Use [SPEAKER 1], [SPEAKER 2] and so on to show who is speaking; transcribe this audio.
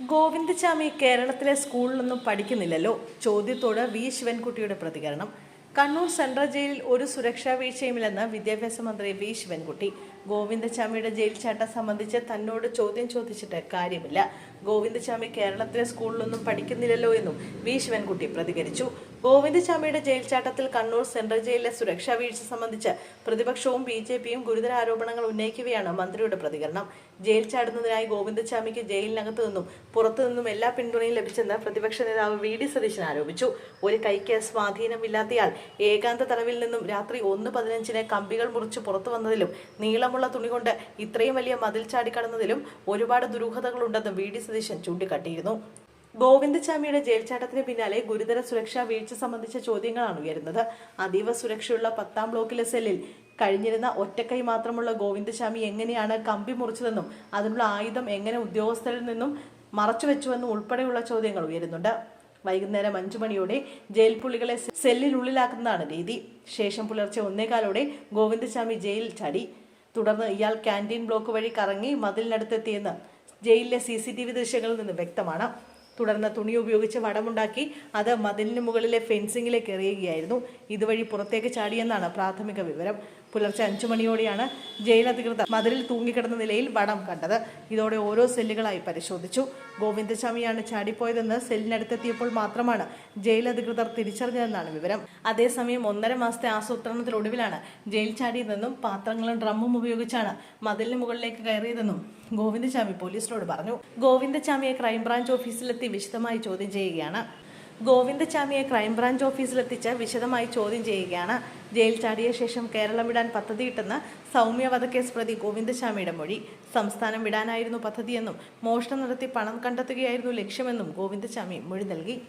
[SPEAKER 1] ഗോവിന്ദചാമി കേരളത്തിലെ സ്കൂളിലൊന്നും പഠിക്കുന്നില്ലല്ലോ? ചോദ്യത്തോട് വി. ശിവൻകുട്ടിയുടെ പ്രതികരണം. കണ്ണൂർ സെൻട്രൽ ജയിലിൽ ഒരു സുരക്ഷാ വീഴ്ചയുമില്ലെന്ന് വിദ്യാഭ്യാസ മന്ത്രി വി ശിവൻകുട്ടി. ഗോവിന്ദചാമിയുടെ ജയിൽ ചാട്ടം സംബന്ധിച്ച് തന്നോട് ചോദ്യം ചോദിച്ചിട്ട് കാര്യമില്ല. ഗോവിന്ദചാമി കേരളത്തിലെ സ്കൂളിലൊന്നും പഠിക്കുന്നില്ലല്ലോ എന്നും വി ശിവൻകുട്ടി പ്രതികരിച്ചു. ഗോവിന്ദചാമിയുടെ ജയിൽ ചാട്ടത്തിൽ കണ്ണൂർ സെൻട്രൽ ജയിലിലെ സുരക്ഷാ വീഴ്ച സംബന്ധിച്ച് പ്രതിപക്ഷവും ബി ജെ പിയും ഗുരുതര ആരോപണങ്ങൾ ഉന്നയിക്കുകയാണ് മന്ത്രിയുടെ പ്രതികരണം. ജയിൽ ചാടുന്നതിനായി ഗോവിന്ദചാമിക്ക് ജയിലിനകത്തു നിന്നും പുറത്തു നിന്നും എല്ലാ പിന്തുണയും ലഭിച്ചെന്ന് പ്രതിപക്ഷ നേതാവ് വി ഡി സതീശൻ ആരോപിച്ചു. ഒരു കൈക്ക് സ്വാധീനമില്ലാത്തയാൾ ഏകാന്ത തടവിൽ നിന്നും രാത്രി ഒന്ന് പതിനഞ്ചിന് കമ്പികൾ മുറിച്ച് പുറത്തു വന്നതിലും നീളമുള്ള തുണി കൊണ്ട് ഇത്രയും വലിയ മതിൽ ചാടിക്കടന്നതിലും ഒരുപാട് ദുരൂഹതകളുണ്ടെന്ന് വി ഡി സതീശൻ ചൂണ്ടിക്കാട്ടിയിരുന്നു. ഗോവിന്ദചാമിയുടെ ജയിൽ ചാട്ടത്തിന് പിന്നാലെ ഗുരുതര സുരക്ഷാ വീഴ്ച സംബന്ധിച്ച ചോദ്യങ്ങളാണ് ഉയരുന്നത്. അതീവ സുരക്ഷയുള്ള പത്താം ബ്ലോക്കിലെ സെല്ലിൽ കഴിഞ്ഞിരുന്ന ഒറ്റക്കൈ മാത്രമുള്ള ഗോവിന്ദസ്വാമി എങ്ങനെയാണ് കമ്പി മുറിച്ചതെന്നും അതിനുള്ള ആയുധം എങ്ങനെ ഉദ്യോഗസ്ഥരിൽ നിന്നും മറച്ചുവെച്ചുവെന്നും ഉൾപ്പെടെയുള്ള ചോദ്യങ്ങൾ ഉയരുന്നുണ്ട്. വൈകുന്നേരം അഞ്ചു മണിയോടെ ജയിൽ പുള്ളികളെ സെല്ലിനുള്ളിലാക്കുന്നതാണ് രീതി. ശേഷം പുലർച്ചെ ഒന്നേകാലോടെ ഗോവിന്ദസ്വാമി ജയിലിൽ ചാടി. തുടർന്ന് ഇയാൾ ക്യാന്റീൻ ബ്ലോക്ക് വഴി കറങ്ങി മതിലിനടുത്തെത്തിയെന്ന് ജയിലിലെ സി സി ടി വി ദൃശ്യങ്ങളിൽ നിന്ന് വ്യക്തമാണ്. തുടർന്ന് തുണി ഉപയോഗിച്ച് വടമുണ്ടാക്കി അത് മതിലിന് മുകളിലെ ഫെൻസിങ്ങിലേക്ക് എറിയുകയായിരുന്നു. ഇതുവഴി പുറത്തേക്ക് ചാടിയെന്നാണ് പ്രാഥമിക വിവരം. പുലർച്ചെ അഞ്ചു മണിയോടെയാണ് ജയിലധികൃതർ മതിലിൽ തൂങ്ങിക്കിടന്ന നിലയിൽ വടം കണ്ടത്. ഇതോടെ ഓരോ സെല്ലുകളായി പരിശോധിച്ചു. ഗോവിന്ദസ്വാമിയാണ് ചാടിപ്പോയതെന്ന് സെല്ലിനടുത്തെത്തിയപ്പോൾ മാത്രമാണ് ജയിലധികൃതർ തിരിച്ചറിഞ്ഞതെന്നാണ് വിവരം. അതേസമയം ഒന്നര മാസത്തെ ആസൂത്രണത്തിനൊടുവിലാണ് ജയിൽ ചാടിയതെന്നും പാത്രങ്ങളും ഡ്രമ്മും ഉപയോഗിച്ചാണ് മതിലിന് മുകളിലേക്ക് കയറിയതെന്നും ഗോവിന്ദസ്വാമി പോലീസിനോട് പറഞ്ഞു. ഗോവിന്ദസ്വാമിയെ ക്രൈംബ്രാഞ്ച് ഓഫീസിലെത്തി വിശദമായി ചോദ്യം ചെയ്യുകയാണ്. ഗോവിന്ദചാമിയെ ക്രൈംബ്രാഞ്ച് ഓഫീസിലെത്തിച്ച് വിശദമായി ചോദ്യം ചെയ്യുകയാണ്. ജയിൽ ചാടിയ ശേഷം കേരളം വിടാൻ പദ്ധതിയിട്ടെന്ന് സൗമ്യ വധക്കേസ് പ്രതി ഗോവിന്ദചാമിയുടെ മൊഴി. സംസ്ഥാനം വിടാനായിരുന്നു പദ്ധതിയെന്നും മോഷണം നടത്തി പണം കണ്ടെത്തുകയായിരുന്നു ലക്ഷ്യമെന്നും ഗോവിന്ദചാമി മൊഴി നൽകി.